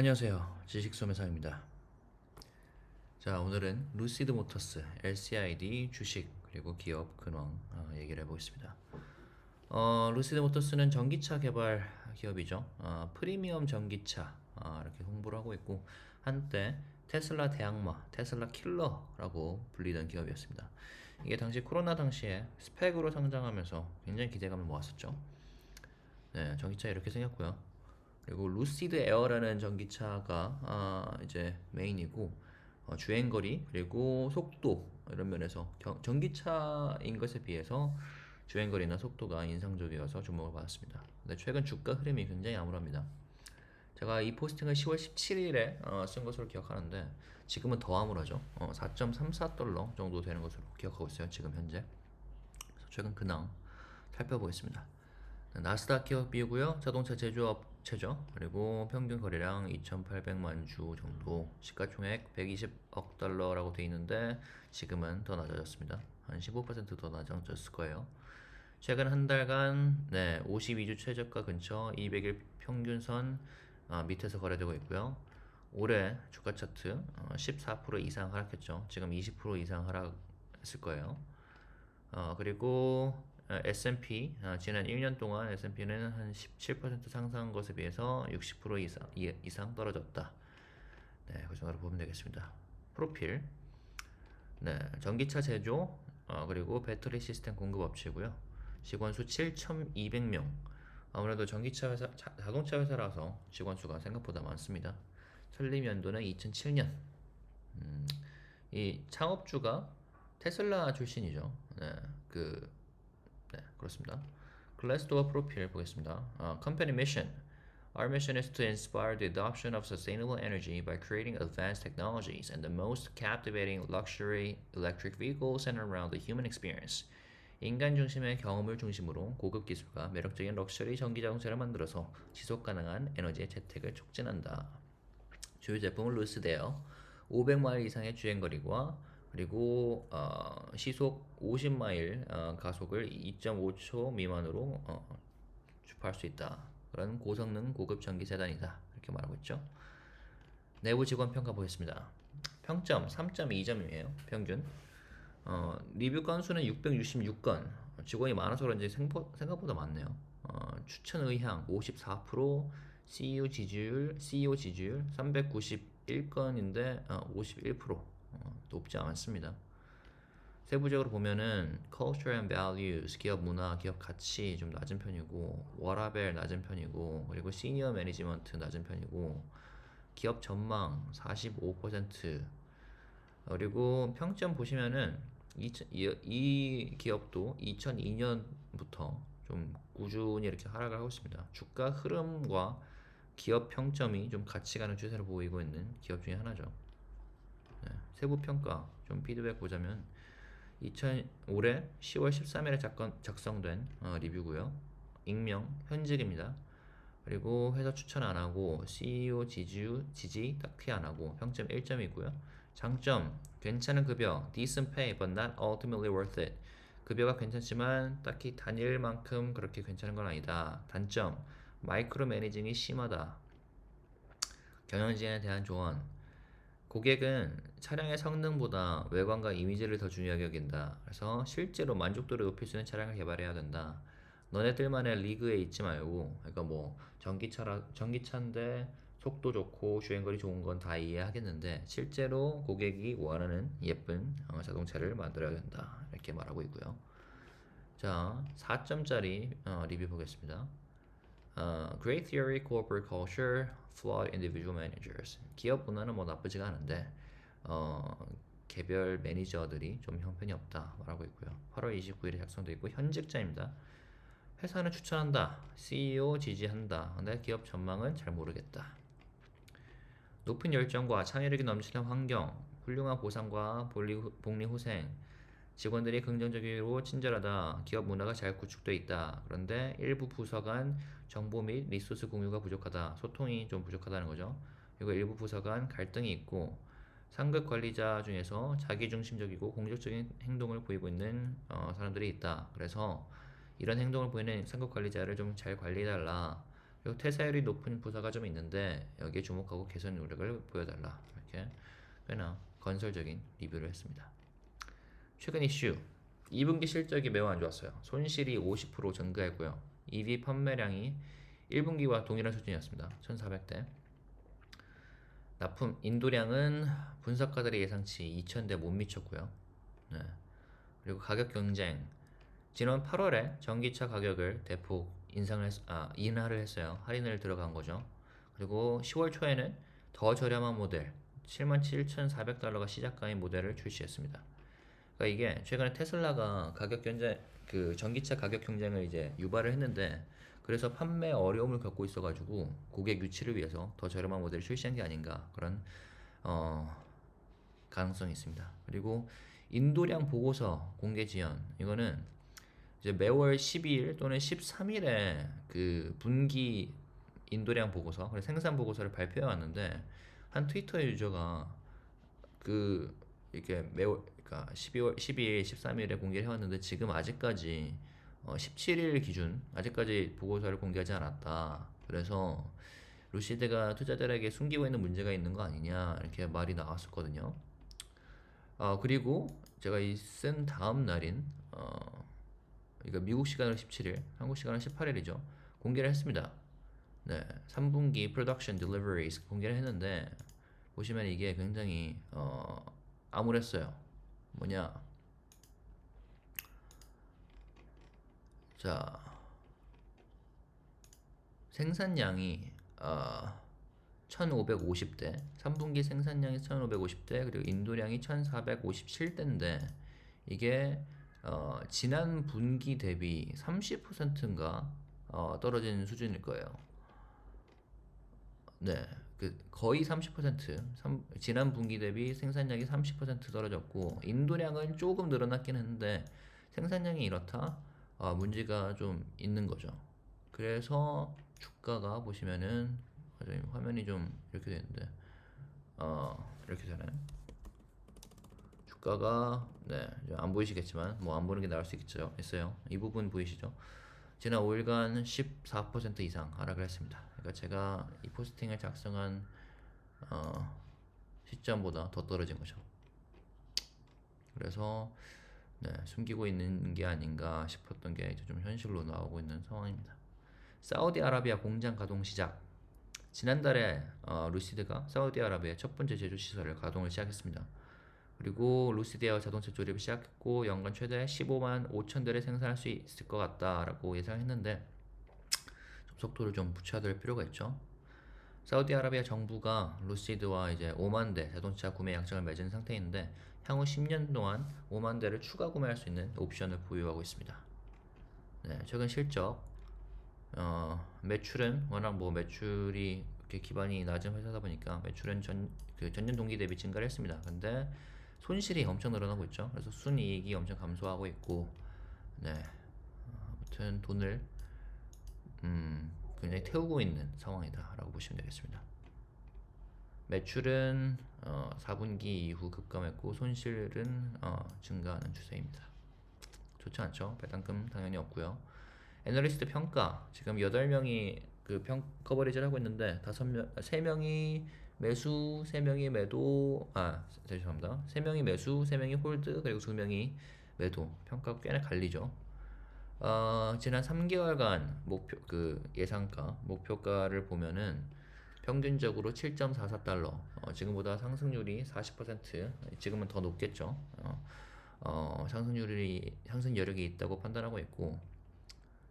안녕하세요. 지식소매상입니다. 자, 오늘은 루시드 모터스, LCID 주식 그리고 기업 근황 어, 얘기를 해보겠습니다. 어, 루시드 모터스는 전기차 개발 기업이죠. 어, 프리미엄 전기차 어, 이렇게 홍보를 하고 있고 한때 테슬라 대항마, 테슬라 킬러라고 불리던 기업이었습니다. 이게 당시 코로나 당시에 스펙으로 성장하면서 굉장히 기대감을 모았었죠. 네, 전기차 이렇게 생겼고요. 그리고 루시드 에어라는 전기차가 아, 이제 메인이고 어, 주행거리 그리고 속도 이런 면에서 경- 전기차인 것에 비해서 주행거리나 속도가 인상적이어서 주목을 받았습니다. 근데 최근 주가 흐름이 굉장히 암울합니다. 제가 이 포스팅을 10월 17일에 쓴 것으로 기억하는데 지금은 더 암울하죠. 어, 4.34달러 정도 되는 것으로 기억하고 있어요. 지금 현재. 최근 근황 살펴보겠습니다. 나스닥 기업이고요. 자동차 제조업 체죠. 그리고 평균 거래량 2,800만 주 정도, 시가총액 120억 달러라고 돼 있는데 지금은 더 낮아졌습니다. 한 15%더 낮아졌을 거예요. 최근 한 달간 네, 52주 최저가 근처 200일 평균선 아, 밑에서 거래되고 있고요. 올해 주가 차트 어, 14% 이상 하락했죠. 지금 20% 이상 하락했을 거예요. 어, 그리고 어, S&P 어, 지난 1년 동안 S&P는 한 17% 상승한 것에 비해서 60% 이상 이- 이상 떨어졌다. 네, 그 정도로 보면 되겠습니다. 프로필. 네, 전기차 제조 어, 그리고 배터리 시스템 공급 업체고요. 직원 수 7,200명. 아무래도 전기차 회사, 자, 자동차 회사라서 직원 수가 생각보다 많습니다. 설립 연도는 2007년. 음, 이 창업주가 테슬라 출신이죠. 네, 그 네, 그렇습니다. 글래스도어 프로필 보겠습니다. 아, company mission. Our mission is to inspire the adoption of sustainable energy by creating advanced technologies and the most captivating luxury electric vehicles centered around the human experience. 인간 중심의 경험을 중심으로 고급 기술과 매력적인 럭셔리 전기 자동차를 만들어서 지속 가능한 에너지의 재택을 촉진한다. 주요 제품은 루스데어 500마일 이상의 주행거리와 그리고 어, 시속 50마일 어, 가속을 2.5초 미만으로 어, 주파할 수 있다. 그런 고성능 고급 전기 세단이다. 이렇게 말하고 있죠. 내부 직원 평가 보겠습니다. 평점 3.2점이에요. 평균. 어, 리뷰 건수는 666건. 직원이 많아서 그런지 생보, 생각보다 많네요. 어, 추천 의향 54%, CEO 지지율, CEO 지지율 391건인데 어, 51% 어, 높지 않습니다. 세부적으로 보면은 culture and values 기업 문화, 기업 가치 좀 낮은 편이고 워라벨 낮은 편이고 그리고 시니어 매니지먼트 낮은 편이고 기업 전망 45% 그리고 평점 보시면은 이, 이, 이 기업도 2002년부터 좀 꾸준히 이렇게 하락을 하고 있습니다. 주가 흐름과 기업 평점이 좀 같이 가는 추세를 보이고 있는 기업 중에 하나죠. 네, 세부 평가 좀 피드백 보자면 2000 올해 10월 13일에 작건, 작성된 어, 리뷰고요. 익명 현직입니다. 그리고 회사 추천 안 하고 CEO 지지 지지 딱히 안 하고 평점 1점이고요. 장점 괜찮은 급여 decent pay but not ultimately worth it. 급여가 괜찮지만 딱히 단일만큼 그렇게 괜찮은 건 아니다. 단점 마이크로 매니징이 심하다. 경영진에 대한 조언 고객은 차량의 성능보다 외관과 이미지를 더 중요하게 여긴다. 그래서 실제로 만족도를 높일 수 있는 차량을 개발해야 된다. 너네들만의 리그에 있지 말고, 그러니까 뭐 전기차라 전기차인데 속도 좋고 주행거리 좋은 건 다 이해하겠는데 실제로 고객이 원하는 예쁜 어, 자동차를 만들어야 된다. 이렇게 말하고 있고요. 자, 4점짜리 어, 리뷰 보겠습니다. 어, great theory, corporate culture, flawed individual managers. 기업 문화는 뭐 나쁘지가 않은데 어, 개별 매니저들이 좀 형편이 없다 말하고 있고요. 8월 29일에 작성돼 있고 현직자입니다. 회사는 추천한다. CEO 지지한다. 근데 기업 전망은 잘 모르겠다. 높은 열정과 창의력이 넘치는 환경, 훌륭한 보상과 복리 후생, 직원들이 긍정적이고 친절하다. 기업 문화가 잘 구축되어 있다. 그런데 일부 부서 간 정보 및 리소스 공유가 부족하다. 소통이 좀 부족하다는 거죠. 그리고 일부 부서 간 갈등이 있고 상급 관리자 중에서 자기중심적이고 공격적인 행동을 보이고 있는 어, 사람들이 있다. 그래서 이런 행동을 보이는 상급 관리자를 좀 잘 관리해달라. 그리고 퇴사율이 높은 부서가 좀 있는데 여기에 주목하고 개선 노력을 보여달라 이렇게 꽤나 건설적인 리뷰를 했습니다. 최근 이슈 2분기 실적이 매우 안 좋았어요. 손실이 50% 증가했고요. EV 판매량이 1분기와 동일한 수준이었습니다. 1,400대. 납품 인도량은 분석가들의 예상치 2,000대 못 미쳤고요. 네. 그리고 가격 경쟁. 지난 8월에 전기차 가격을 대폭 인상을 했, 아, 인하를 했어요. 할인을 들어간 거죠. 그리고 10월 초에는 더 저렴한 모델 77,400달러가 시작가인 모델을 출시했습니다. 그러니까 이게 최근에 테슬라가 가격 경쟁 그 전기차 가격 경쟁을 이제 유발을 했는데 그래서 판매 어려움을 겪고 있어가지고 고객 유치를 위해서 더 저렴한 모델을 출시한 게 아닌가 그런 어, 가능성이 있습니다. 그리고 인도량 보고서 공개 지연 이거는 이제 매월 12일 또는 13일에 그 분기 인도량 보고서 그리고 생산 보고서를 발표해 왔는데 한 트위터 유저가 그 이렇게 매월 그러니까 12월 12일 13일에 공개를 해왔는데 지금 아직까지 어, 17일 기준 아직까지 보고서를 공개하지 않았다. 그래서 루시드가 투자자들에게 숨기고 있는 문제가 있는 거 아니냐 이렇게 말이 나왔었거든요. 어, 그리고 제가 이 쓴 다음 날인 어, 이거 미국 시간으로 17일, 한국 시간으로 18일이죠. 공개를 했습니다. 네, 3분기 production deliveries 공개를 했는데 보시면 이게 굉장히 어, 암울했어요. 뭐냐? 자, 생산량이 어, 1550대, 3분기 생산량이 1550대, 그리고 인도량이 1457대인데 이게 어, 지난 분기 대비 30%인가 어, 떨어진 수준일 거예요. 네, 그 거의 30%, 삼- 지난 분기 대비 생산량이 30% 떨어졌고 인도량은 조금 늘어났긴 했는데 생산량이 이렇다, 아, 문제가 좀 있는 거죠. 그래서 주가가 보시면은 화면이 좀 이렇게 되는데, 어, 이렇게 되네. 주가가 네, 안 보이시겠지만 뭐 안 보는 게 나을 수 있겠죠. 있어요. 이 부분 보이시죠? 지난 5일간 14% 이상 하락을 했습니다. 그러니까 제가 이 포스팅을 작성한 어, 시점보다 더 떨어진 거죠. 그래서 네, 숨기고 있는 게 아닌가 싶었던 게 이제 좀 현실로 나오고 있는 상황입니다. 사우디아라비아 공장 가동 시작. 지난달에 어, 루시드가 사우디아라비아 첫 번째 제조 시설을 가동을 시작했습니다. 그리고 루시드에어 자동차 조립을 시작했고 연간 최대 15만 5천 대를 생산할 수 있을 것 같다라고 예상했는데 좀 속도를 좀 붙여야 될 필요가 있죠. 사우디아라비아 정부가 루시드와 이제 5만 대 자동차 구매 약정을 맺은 상태인데 향후 10년 동안 5만 대를 추가 구매할 수 있는 옵션을 보유하고 있습니다. 네, 최근 실적 어, 매출은 워낙 뭐 매출이 기반이 낮은 회사다 보니까 매출은 전, 그 전년 동기 대비 증가를 했습니다. 근데 손실이 엄청 늘어나고 있죠. 그래서 순이익이 엄청 감소하고 있고, 네. 어, 아무튼 돈을 음, 굉장히 태우고 있는 상황이다라고 보시면 되겠습니다. 매출은 어, 4분기 이후 급감했고 손실은 어, 증가하는 추세입니다. 좋지 않죠? 배당금 당연히 없고요. 애널리스트 평가 지금 8명이 그 평 커버리지를 하고 있는데 5명 3명이 매수, 3명이 매도 아, 죄송합니다. 3명이 매수, 3명이 홀드 그리고 2명이 매도. 평가가 꽤나 갈리죠. 어, 지난 3개월간 목표 그 예상가, 목표가를 보면은 평균적으로 7.44달러. 어, 지금보다 상승률이 40%, 지금은 더 높겠죠. 어, 어, 상승률이 상승 여력이 있다고 판단하고 있고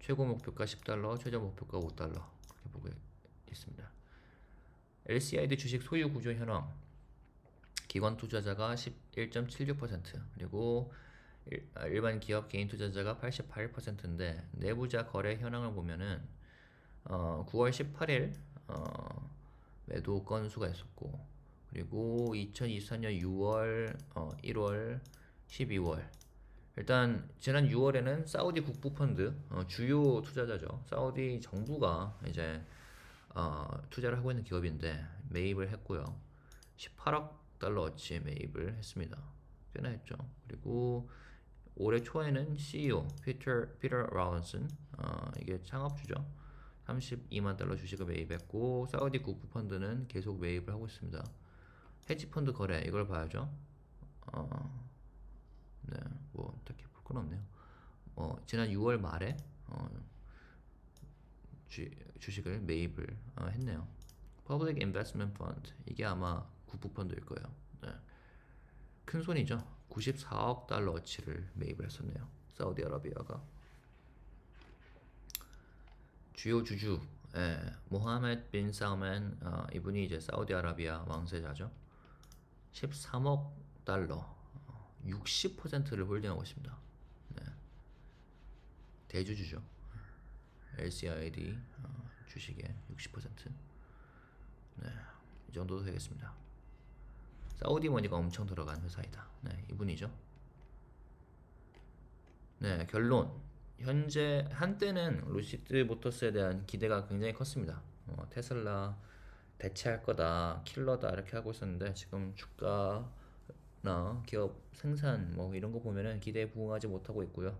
최고 목표가 10달러, 최저 목표가 5달러 그렇게 보고 있습니다. LCID 주식 소유 구조 현황 기관 투자자가 11.76% 그리고 일, 아, 일반 기업 개인 투자자가 88%인데 내부자 거래 현황을 보면은 어, 9월 18일 어, 매도 건수가 있었고 그리고 2024년 6월, 어, 1월, 12월 일단 지난 6월에는 사우디 국부 펀드 어, 주요 투자자죠. 사우디 정부가 이제 어, 투자를 하고 있는 기업인데 매입을 했고요. 18억 달러어치 매입을 했습니다. 꽤나 했죠. 그리고 올해 초에는 CEO 피터 피터 라운슨 어, 이게 창업주죠. 32만 달러 주식을 매입했고 사우디 국부 펀드는 계속 매입을 하고 있습니다. 헤지 펀드 거래 이걸 봐야죠. 어, 네, 뭐 딱히 볼 건 없네요. 어, 지난 6월 말에 어, 주, 주식을 매입을 어, 했네요. Public Investment Fund 이게 아마 국부 펀드일 거예요. 네. 큰 손이죠. 94억 달러어치를 매입을 했었네요. 사우디아라비아가 주요 주주 예, 모하메드 빈 살만 어, 이분이 이제 사우디아라비아 왕세자죠. 13억 달러 어, 60%를 홀딩하고 있습니다. 네. 대주주죠. LCID 어, 주식의 60%. 네, 이 정도도 되겠습니다. 사우디 머니가 엄청 들어간 회사이다. 네, 이분이죠. 네, 결론. 현재 한때는 루시드 모터스에 대한 기대가 굉장히 컸습니다. 어, 테슬라 대체할 거다, 킬러다 이렇게 하고 있었는데 지금 주가나 기업 생산 뭐 이런 거 보면은 기대에 부응하지 못하고 있고요.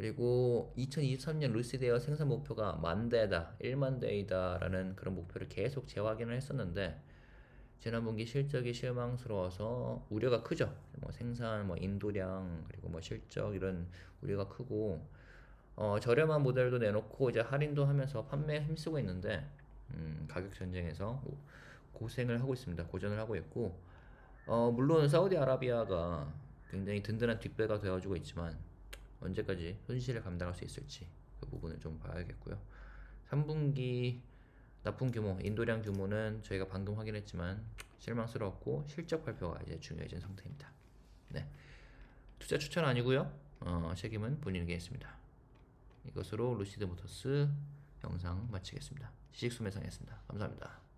그리고 2023년 루시드 에어 생산 목표가 만 대다, 1만 대이다라는 그런 목표를 계속 재확인을 했었는데 지난 분기 실적이 실망스러워서 우려가 크죠. 뭐 생산, 뭐 인도량 그리고 뭐 실적 이런 우려가 크고 어, 저렴한 모델도 내놓고 이제 할인도 하면서 판매에 힘쓰고 있는데 음, 가격 전쟁에서 고생을 하고 있습니다. 고전을 하고 있고 어, 물론 사우디아라비아가 굉장히 든든한 뒷배가 되어주고 있지만 언제까지 손실을 감당할 수 있을지 그 부분을 좀 봐야겠고요. 3분기 납품 규모, 인도량 규모는 저희가 방금 확인했지만 실망스러웠고 실적 발표가 이제 중요해진 상태입니다. 네, 투자 추천 아니고요. 어, 책임은 본인에게 있습니다. 이것으로 루시드 모터스 영상 마치겠습니다. 지식 수매상이었습니다. 감사합니다.